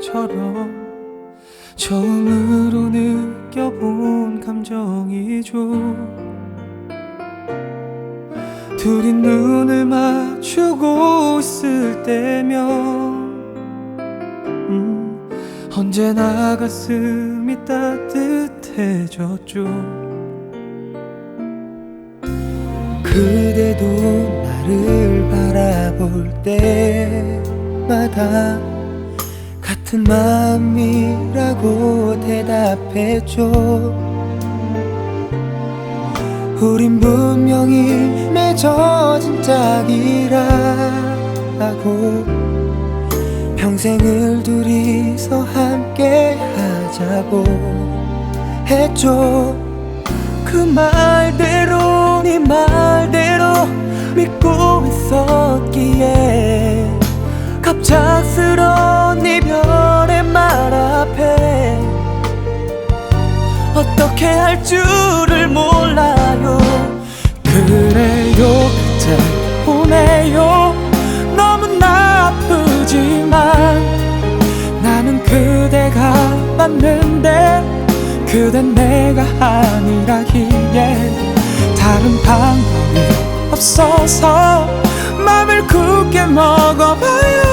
가사처럼 처음으로 느껴본 감정이죠 둘이 눈을 맞추고 있을 때면 음, 언제나 가슴이 따뜻해졌죠 그대도 나를 바라볼 때 마다 같은 마음이라고 대답했죠 우린 분명히 맺어진 짝이라고 평생을 둘이서 함께 하자고 했죠. 그 말대로 네 말대로 믿고 있었기에 할 줄을 몰라요. 그래요. 그때 보내요. 너무나 아프지만 나는 그대가 맞는데 그댄 내가 아니라기에 다른 방법이 없어서 맘을 굳게 먹어봐요.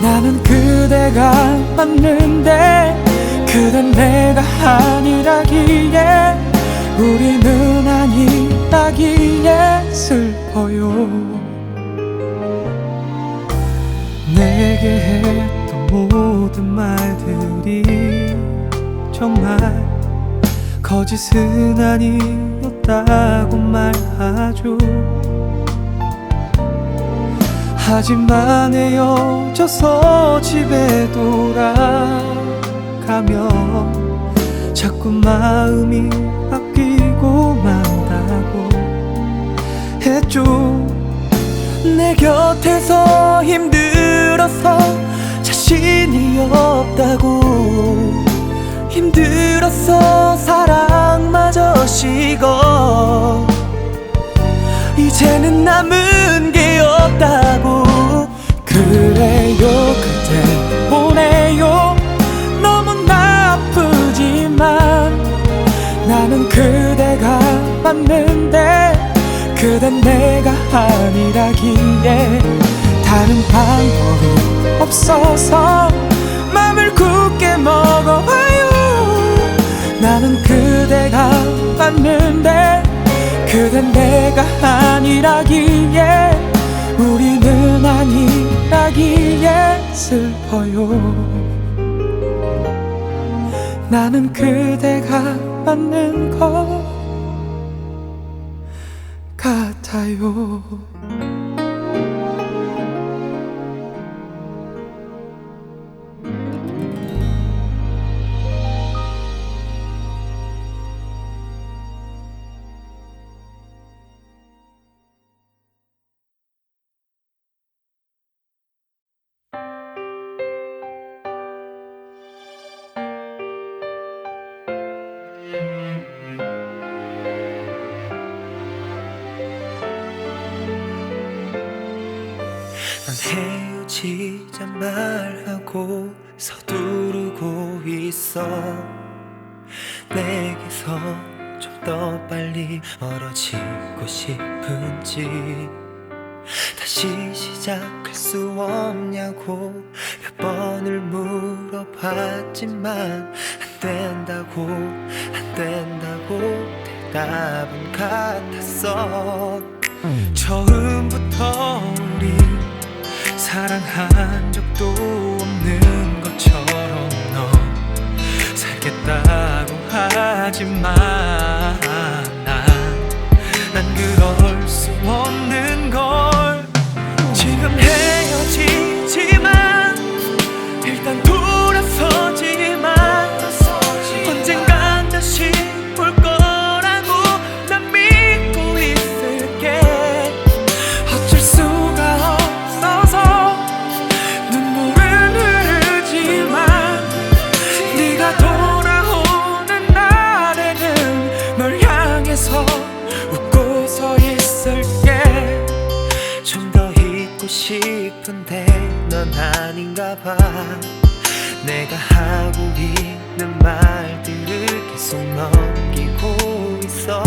나는 그대가 맞는데 그댄 내가 아니라기에 우리는 아니라기에 슬퍼요. 내게 했던 모든 말들이 정말 거짓은 아니었다고 말하죠. 하지만 헤어져서 집에 돌아 가면 자꾸 마음이 바뀌고 만다고 했죠 내 곁에서 힘들어서 자신이 없다고 힘들었어 사랑마저 식어. 이제는 남은 게 없다고. 그래요 그대 보내요 그대가 맞는데 그댄 내가 아니라기에 다른 방법이 없어서 맘을 굳게 먹어봐요. 나는 그대가 맞는데 그댄 내가 아니라기에 우리는 아니라기에 슬퍼요 나는 그대가 맞는 것 같아요 헤어지자 말하고 서두르고 있어. 내게서 좀 더 빨리 멀어지고 싶은지. 다시 시작할 수 없냐고 몇 번을 물어봤지만 안 된다고 안 된다고 대답은 같았어. 처음부터 우리 사랑한 적도 없는 것처럼 너 살겠다고 하지만 봐. 내가 하고 있는 말들을 계속 넘기고 있어.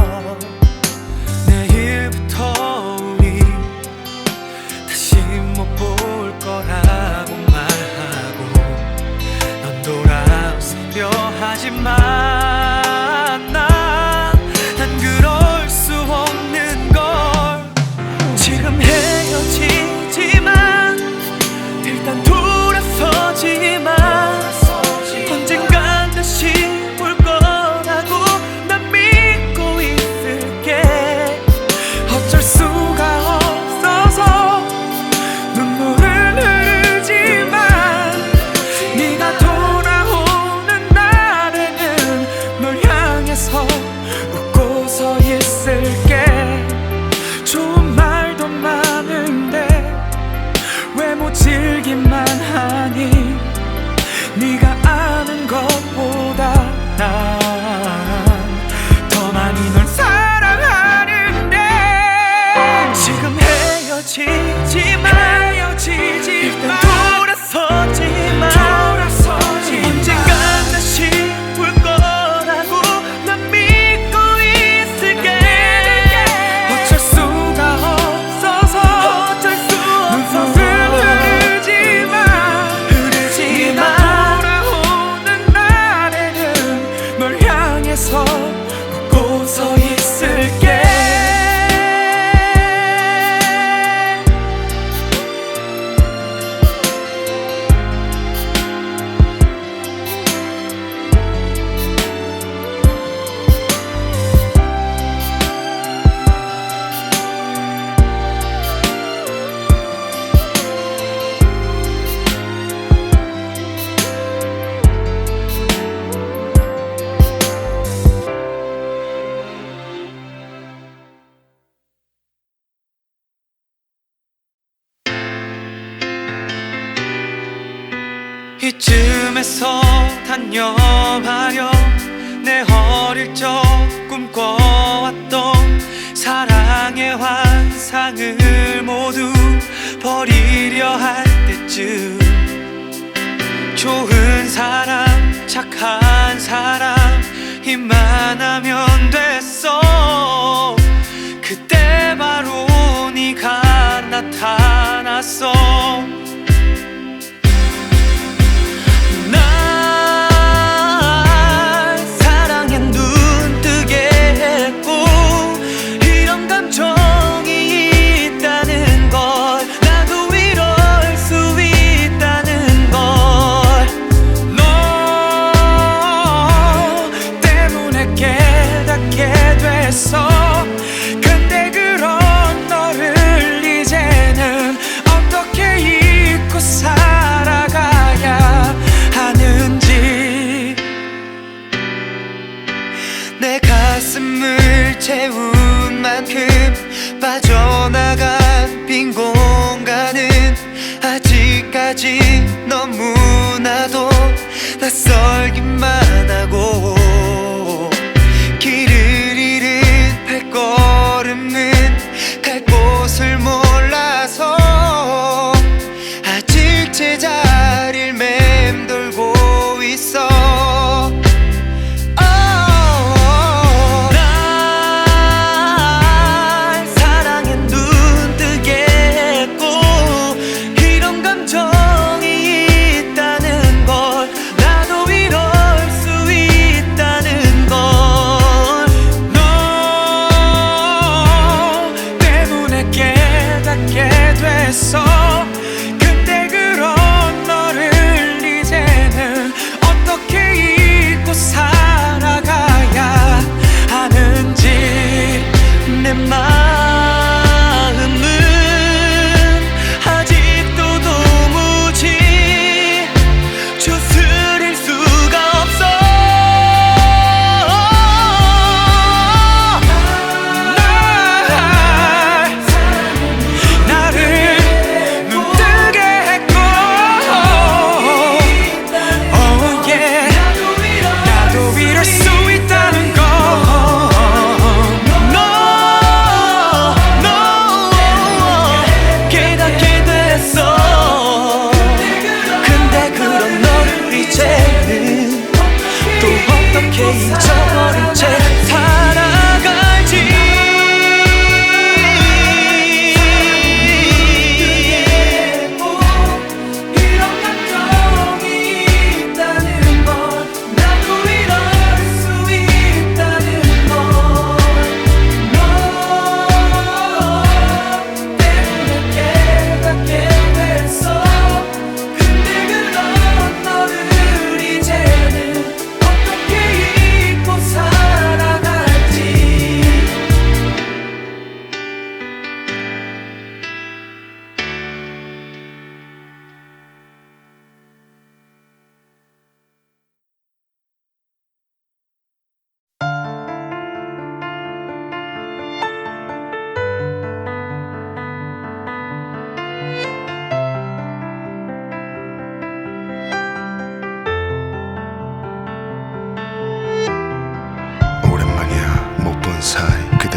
이쯤에서 단념하려 내 어릴 적 꿈꿔왔던 사랑의 환상을 모두 버리려 할 때쯤 좋은 사람 착한 사람 힘만 하면 됐어. 그때 바로 네가 나타났어. 너무나도 낯설기만 하고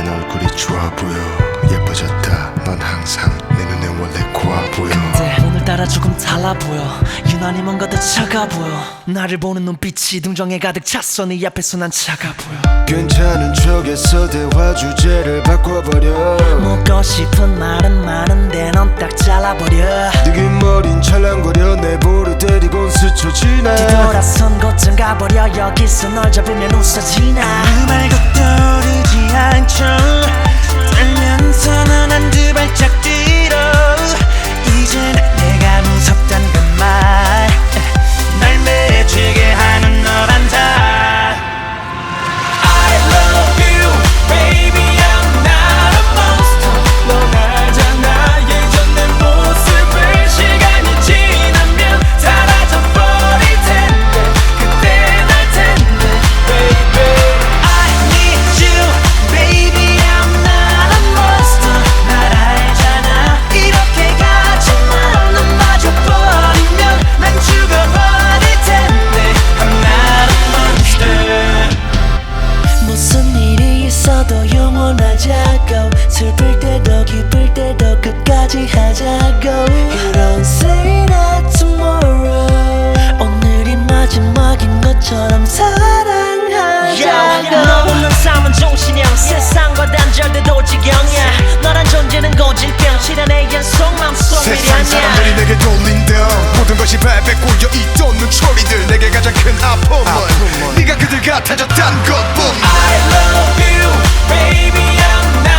얼굴이 좋아 보여. 예뻐졌다. 넌 항상 내 눈에 원래 고와 보여 따라 조금 달라 보여. 유난히 뭔가 더 차가 보여. 나를 보는 눈빛이 등정에 가득 찼어. 네 앞에서 난 차가 보여. 괜찮은 척에서 대화 주제를 바꿔버려. 묻고 싶은 말은 많은데 넌 딱 잘라버려. 느긴 머린 찰랑거려. 내 볼을 때리곤 스쳐 지나. 뒤돌아선 곳쯤 가버려. 여기서 널 잡으면 웃어지나. 아무 말도 떠오르지 않죠. 떨면서는 한두 발짝 뒤로 이젠 내 가 무섭단 그말날 넘치는 이건 사람들이 내게 돌린 듯. 모든 것이 발에 꼬여 있던 소리들. 내게 가장 큰 아픔은, 아픔은. 네가 그들 같아졌단 것뿐. I love you baby I'm not